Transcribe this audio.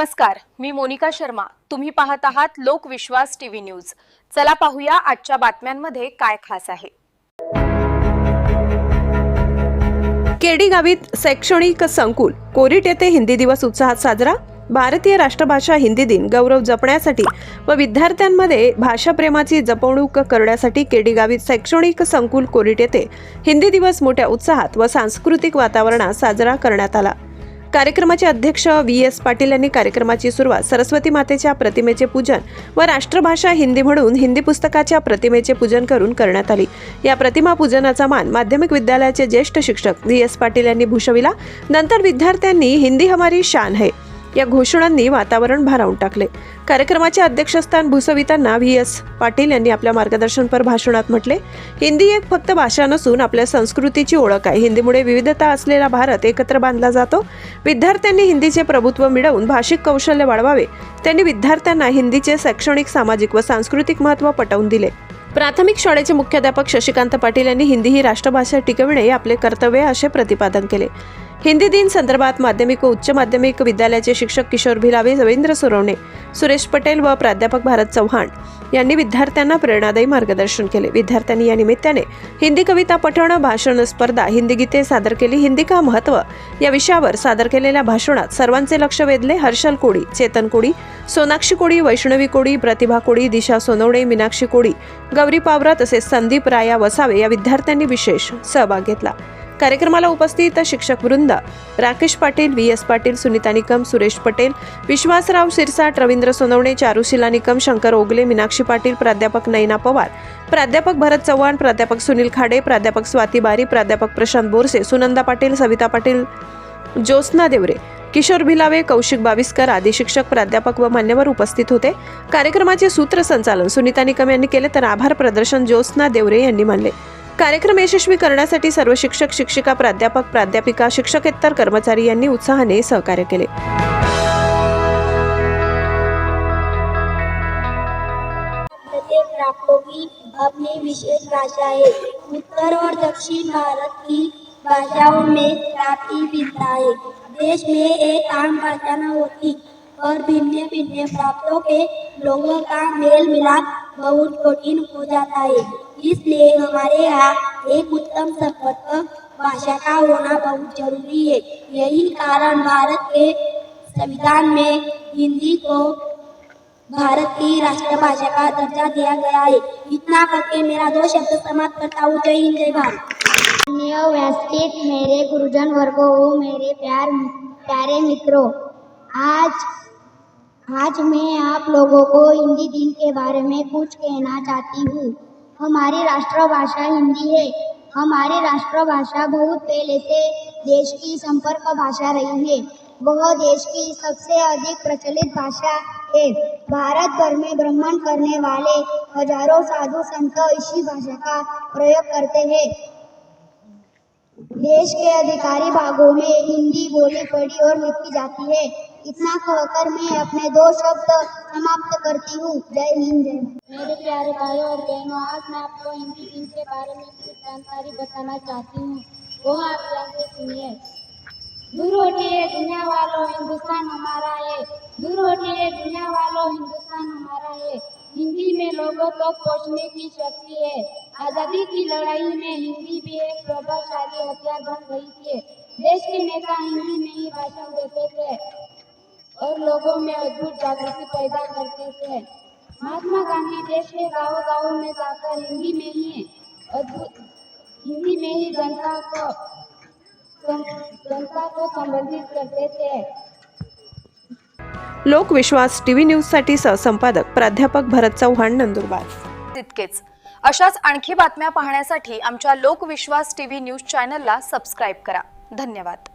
नमस्कार मी मोनिका शर्मा. तुम्ही पाहत आहात लोकविश्वास टीव्ही न्यूज. चला पाहूया आजच्या बातम्यांमध्ये काय खास आहे. केडी गावीत शैक्षणिक संकुल कोरिट येथे हिंदी दिवस उत्साहात साजरा? भारतीय राष्ट्रभाषा हिंदी दिन गौरव जपण्यासाठी व विद्यार्थ्यांमध्ये भाषाप्रेमाची जपवणूक करण्यासाठी केडी गावीत शैक्षणिक संकुल कोरिट येथे हिंदी दिवस मोठ्या उत्साहात व सांस्कृतिक वातावरणात साजरा करण्यात आला. कार्यक्रमाचे अध्यक्ष व्ही एस पाटील यांनी कार्यक्रमाची सुरुवात सरस्वती मातेच्या प्रतिमेचे पूजन व राष्ट्रभाषा हिंदी म्हणून हिंदी पुस्तकाच्या प्रतिमेचे पूजन करून करण्यात आली. या प्रतिमा पूजनाचा मान माध्यमिक विद्यालयाचे ज्येष्ठ शिक्षक व्ही एस पाटील यांनी भूषविला. नंतर विद्यार्थ्यांनी हिंदी हमारी शान है. या घोषणांनी वातावरण भारावून टाकले. कार्यक्रमाचे अध्यक्षस्थान भूसवितांना व्ही. एस. पाटील यांनी आपल्या मार्गदर्शनपर भाषणात म्हटले हिंदी एक फक्त भाषा नसून आपल्या संस्कृतीची ओळख आहे. हिंदीमुळे विविधता असलेला भारत एकत्र बांधला जातो. विद्यार्थ्यांनी हिंदीचे प्रभुत्व मिळवून भाषिक कौशल्य वाढवावे. त्यांनी विद्यार्थ्यांना हिंदीचे शैक्षणिक सामाजिक व सांस्कृतिक महत्त्व पटवून दिले. प्राथमिक शाळेचे मुख्याध्यापक शशिकांत पाटील यांनी हिंदी ही राष्ट्रभाषा टिकविणे हे आपले कर्तव्य असे प्रतिपादन केले. हिंदी दिन संदर्भात माध्यमिक व उच्च माध्यमिक विद्यालयाचे शिक्षक किशोर भिलावे रवींद्र सुरवणे सुरेश पटेल व प्राध्यापक भारत चव्हाण यांनी विद्यार्थ्यांना प्रेरणादायी मार्गदर्शन केले. विद्यार्थ्यांनी या निमित्ताने हिंदी कविता पठण भाषण स्पर्धा हिंदी गीते सादर केली. हिंदी का महत्त्व? या विषयावर सादर केलेल्या भाषणात सर्वांचे लक्ष वेधले हर्षल कोडी चेतन कोडी सोनाक्षी कोडी वैष्णवी कोडी प्रतिभा कोडी दिशा सोनवणे मीनाक्षी कोडी गौरी पावरा तसेच संदीप राया वसावे या विद्यार्थ्यांनी विशेष सहभाग घेतला. कार्यक्रमाला उपस्थित शिक्षक वृंद राकेश पाटील व्ही एस पाटील सुनीता निकम सुरेश पटेल विश्वासराव शिरसाट रवींद्र सोनवणे चारुशिला निकम शंकर ओगले मीनाक्षी पाटील प्राध्यापक नैना पवार प्राध्यापक भरत चव्हाण प्राध्यापक सुनील खाडे प्राध्यापक स्वाती बारी प्राध्यापक प्रशांत बोरसे सुनंदा पाटील सविता पाटील ज्योत्स्ना देवरे किशोर भिलावे कौशिक बाविस्कर आदी शिक्षक प्राध्यापक व मान्यवर उपस्थित होते. कार्यक्रमाचे सूत्रसंचालन सुनीता निकम यांनी केले तर आभार प्रदर्शन ज्योत्स्ना देवरे यांनी मानले. कार्यक्रम यशस्वी करण्यासाठी सर्व शिक्षक शिक्षिका प्राध्यापक प्राध्यापिका शिक्षकेतर कर्मचारी यांनी उत्साहाने सहकार्य केले. अपनी विशेष भाषा है उत्तर और दक्षिण भारत की भाषाओं में काफी भिन्नता है देश में एक आम भाषा न होती और भिन्न भिन्न प्रांतों के लोगों का मेल मिलाप बहुत कठिन हो जाता है। इसलिए हमारे यहाँ एक उत्तम संपर्क भाषा का होना बहुत ज़रूरी है। यही कारण भारत के संविधान में हिंदी को भारत की राष्ट्रभाषा का दर्जा दिया गया है। इतना करके मेरा दो शब्द समाप्त करता हूँ। जय हिंद, जय भारत। व्यवस्थित मेरे गुरुजन वर्गो मेरे प्यार, प्यारे मित्रों, आज आज मैं आप लोगों को हिंदी दिन के बारे में कुछ कहना चाहती हूँ। हमारी राष्ट्रभाषा हिंदी है। हमारी राष्ट्रभाषा बहुत पहले से देश की संपर्क भाषा रही है। वह देश की सबसे अधिक प्रचलित भाषा है। भारत भर में भ्रमण करने वाले हज़ारों साधु संत इसी भाषा का प्रयोग करते हैं। देश के अधिकारी भागों में हिंदी बोली, पढ़ी और लिखी जाती है। इतना कहकर मैं अपने दो शब्द समाप्त करती हूँ। जय हिंद, जय। मेरे प्यारे भाइयों और बहनों, आज मैं आपको हिंदी दिन के बारे में कुछ जानकारी बताना चाहती हूँ। वो आप से सुनिए। दूर हटिए दुनिया वालों, हिंदुस्तान हमारा है। दूर हटिए दुनिया वालों, हिंदुस्तान हमारा है। हिंदी में लोगों तक पहुँचने की शक्ति है। आज़ादी की लड़ाई में हिंदी भी एक प्रभावशाली हथियार बन गई थी। देश के नेता हिंदी में ही भाषण देते थे और लोगों में अद्भुत जागृति पैदा करते थे। महात्मा गांधी देश के गाँव गाँव में जाकर हिंदी में ही अद्भुत हिंदी में ही जनता को जनता को संबोधित करते थे। लोकविश्वास टीव्ही न्यूजसाठी सहसंपादक प्राध्यापक भरत चव्हाण नंदुरबार. तितकेच. अशाच आणखी बातम्या पाहण्यासाठी आमच्या लोकविश्वास टीव्ही न्यूज चॅनलला सबस्क्राईब करा. धन्यवाद.